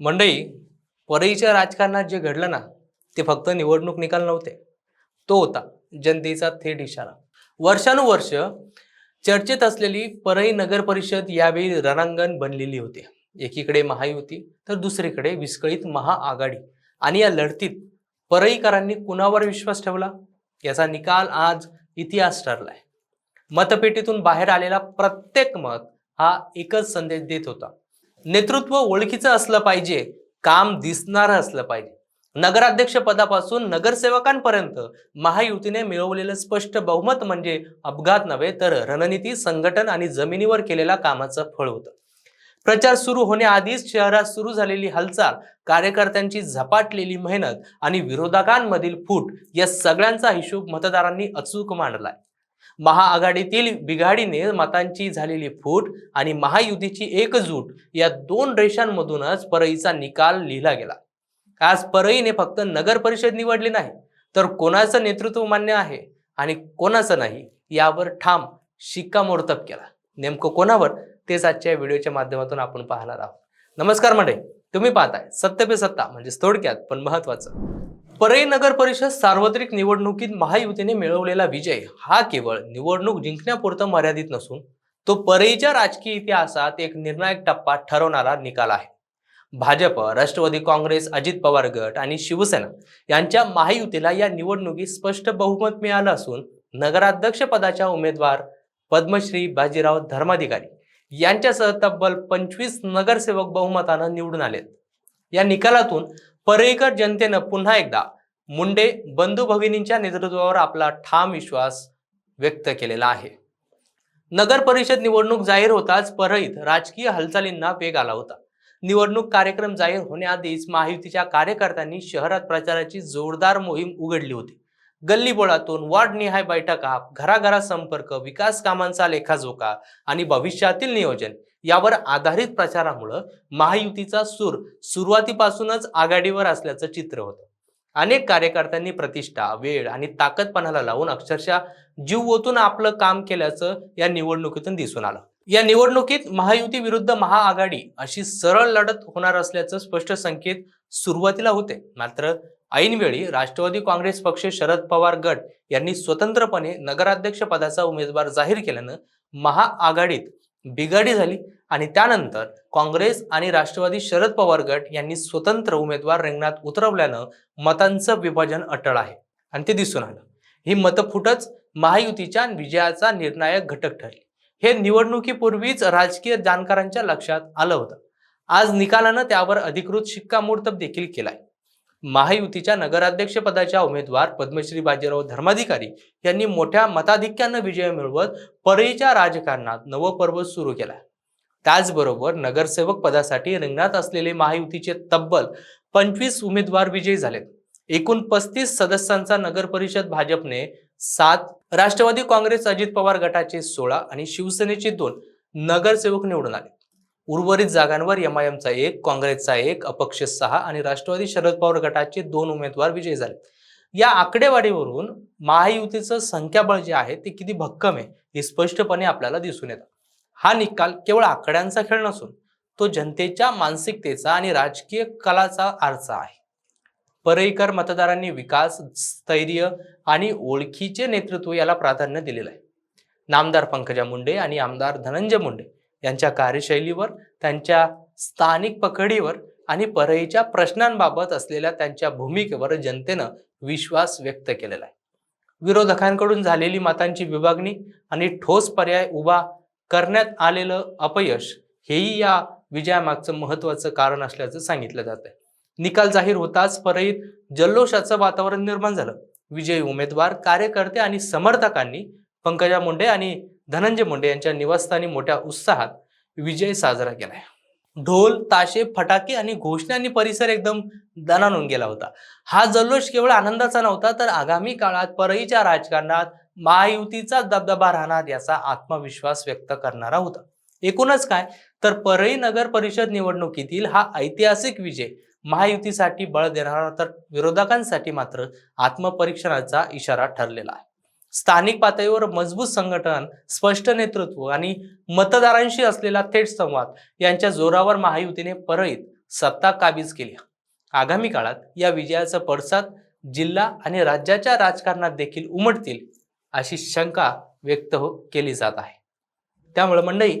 मंडई परळीच्या राजकारणात जे घडलं ना ते फक्त निवडणूक निकाल नव्हते. तो होता जनतेचा थेट इशारा. वर्षानुवर्ष चर्चेत असलेली परळी नगर परिषद यावेळी रणांगण बनलेली होती. एकीकडे महायुती तर दुसरीकडे विस्कळीत महाआघाडी. आणि या लढतीत परळीकरांनी कुणावर विश्वास ठेवला? याचा निकाल आज इतिहास ठरलाय. मतपेटीतून बाहेर आलेला प्रत्येक मत हा एकच संदेश देत होता. नेतृत्व ओळखीचं असलं पाहिजे काम दिसणारं असलं पाहिजे. नगराध्यक्ष पदापासून नगरसेवकांपर्यंत महायुतीने मिळवलेलं स्पष्ट बहुमत म्हणजे अपघात नव्हे तर रणनीती संघटन आणि जमिनीवर केलेल्या कामाचं फळ होतं. प्रचार सुरू होण्याआधीच शहरात सुरू झालेली हालचाल कार्यकर्त्यांची झपाटलेली मेहनत आणि विरोधकांमधील फूट या सगळ्यांचा हिशोब मतदारांनी अचूक मांडलाय. महाआघाडीतील बिघाडीने मतांची झालेली फूट आणि महायुतीची एकजूट या दोन रेषांमधूनच परळीचा निकाल लिहिला गेला. आज परळीने फक्त नगर परिषद निवडली नाही तर कोणाचं नेतृत्व मान्य आहे आणि कोणाचं नाही यावर ठाम शिक्कामोर्तब केला. नेमकं कोणावर? तेच आजच्या व्हिडिओच्या माध्यमातून आपण पाहणार आहोत. नमस्कार मंडळी तुम्ही पाहताय सत्य पे सत्ता म्हणजे थोडक्यात पण महत्वाचं. परळी नगर परिषद सार्वत्रिक निवडणुकीत महायुतीने मिळवलेला विजय हा केवळ निवडणूक जिंकण्यापुरतं मर्यादित नसून तो परळीच्या राजकीय इतिहासात एक निर्णायक टप्पा ठरवणारा निकाल आहे. भाजप राष्ट्रवादी काँग्रेस अजित पवार गट आणि शिवसेना यांच्या महायुतीला या निवडणुकीत स्पष्ट बहुमत मिळालं असून नगराध्यक्ष पदाच्या उमेदवार पद्मश्री बाजीराव धर्माधिकारी यांच्यासह तब्बल पंचवीस नगरसेवक बहुमतानं निवडून आलेत. या निकालातून परळीकर जनतेनं पुन्हा एकदा मुंडे बंधू भगिनींच्या नेतृत्वावर आपला ठाम विश्वास व्यक्त केलेला आहे. नगर परिषद निवडणूक जाहीर होताच परळीत राजकीय हालचालींना वेग आला होता. निवडणूक कार्यक्रम जाहीर होण्याआधीच महायुतीच्या कार्यकर्त्यांनी शहरात प्रचाराची जोरदार मोहीम उघडली होती. गल्लीबोळातून वार्डनिहाय बैठका घराघरात संपर्क विकास कामांचा लेखाजोखा आणि भविष्यातील नियोजन यावर आधारित प्रचारामुळं महायुतीचा सूर सुरुवातीपासूनच आघाडीवर असल्याचं चित्र होतं. अनेक कार्यकर्त्यांनी प्रतिष्ठा वेळ आणि ताकदपणाला लावून अक्षरशः जीव ओतून आपलं काम केल्याचं या निवडणुकीतून दिसून आलं. या निवडणुकीत महायुती विरुद्ध महाआघाडी अशी सरळ लढत होणार असल्याचं स्पष्ट संकेत सुरुवातीला होते. मात्र ऐनवेळी राष्ट्रवादी काँग्रेस पक्ष शरद पवार गट यांनी स्वतंत्रपणे नगराध्यक्ष पदाचा उमेदवार जाहीर केल्यानं महाआघाडीत बिघाडी झाली आणि त्यानंतर काँग्रेस आणि राष्ट्रवादी शरद पवार गट यांनी स्वतंत्र उमेदवार रिंगणात उतरवल्यानं मतांचं विभाजन अटळ आहे. आणि ते दिसून आलं. ही मतफुटच महायुतीच्या विजयाचा निर्णायक घटक ठरली. हे निवडणुकीपूर्वीच राजकीय जाणकारांच्या लक्षात आलं होतं. आज निकालानं त्यावर अधिकृत शिक्कामोर्तब देखील केलाय. महायुतीच्या नगराध्यक्षपदाच्या उमेदवार पद्मश्री बाजीराव धर्माधिकारी यांनी मोठ्या मताधिक्यानं विजय मिळवत परळीच्या राजकारणात नवं पर्व सुरू केला. त्याचबरोबर नगरसेवक पदासाठी रिंगणात असलेले महायुतीचे तब्बल पंचवीस उमेदवार विजयी झालेत. एकूण पस्तीस सदस्यांचा नगर परिषद भाजपने सात राष्ट्रवादी काँग्रेस अजित पवार गटाचे सोळा आणि शिवसेनेचे दोन नगरसेवक निवडून आले. उर्वरित जागांवर एमआयएमचा एक काँग्रेसचा एक अपक्ष सहा आणि राष्ट्रवादी शरद पवार गटाचे दोन उमेदवार विजयी झाले. या आकडेवारीवरून महायुतीचं संख्याबळ जे आहे ते किती भक्कम आहे हे स्पष्टपणे आपल्याला दिसून येतं. हा निकाल केवळ आकड्यांचा खेळ नसून तो जनतेच्या मानसिकतेचा आणि राजकीय कलाचा आरसा आहे. परईकर मतदारांनी विकास स्थैर्य आणि ओळखीचे नेतृत्व याला प्राधान्य दिलेलं आहे. नामदार पंकजा मुंडे आणि आमदार धनंजय मुंडे यांच्या कार्यशैलीवर त्यांच्या स्थानिक पकडीवर आणि परळीच्या प्रश्नांबाबत असलेल्या त्यांच्या भूमिकेवर जनतेनं विश्वास व्यक्त केलेला आहे. विरोधकांकडून झालेली मतांची विभागणी आणि ठोस पर्याय उभा करण्यात आलेलं अपयश हेही या विजयामागचं महत्वाचं कारण असल्याचं सांगितलं जात आहे. निकाल जाहीर होताच परळीत जल्लोषाचं वातावरण निर्माण झालं. विजयी उमेदवार कार्यकर्ते आणि समर्थकांनी पंकजा मुंडे आणि धनंजय मुंडे यांच्या निवासस्थानी मोठ्या उत्साहात विजय साजरा केलाय. ढोल ताशे फटाके आणि घोषणांनी परिसर एकदम दणानून गेला होता. हा जल्लोष केवळ आनंदाचा नव्हता तर आगामी काळात परळीच्या राजकारणात महायुतीचा दबदबा राहणार याचा आत्मविश्वास व्यक्त करणारा होता. एकूणच काय तर परळी नगर परिषद निवडणुकीतील हा ऐतिहासिक विजय महायुतीसाठी बळ देणारा तर विरोधकांसाठी मात्र आत्मपरीक्षणाचा इशारा ठरलेला आहे. स्थानिक पातळीवर मजबूत संघटन स्पष्ट नेतृत्व आणि मतदारांशी असलेला थेट संवाद यांच्या जोरावर महायुतीने परळीत सत्ता काबीज केली. आगामी काळात या विजयाचा पडसाद जिल्हा आणि राज्याच्या राजकारणात देखील उमटतील अशी शंका व्यक्त हो केली जात आहे. त्यामुळे मंडळी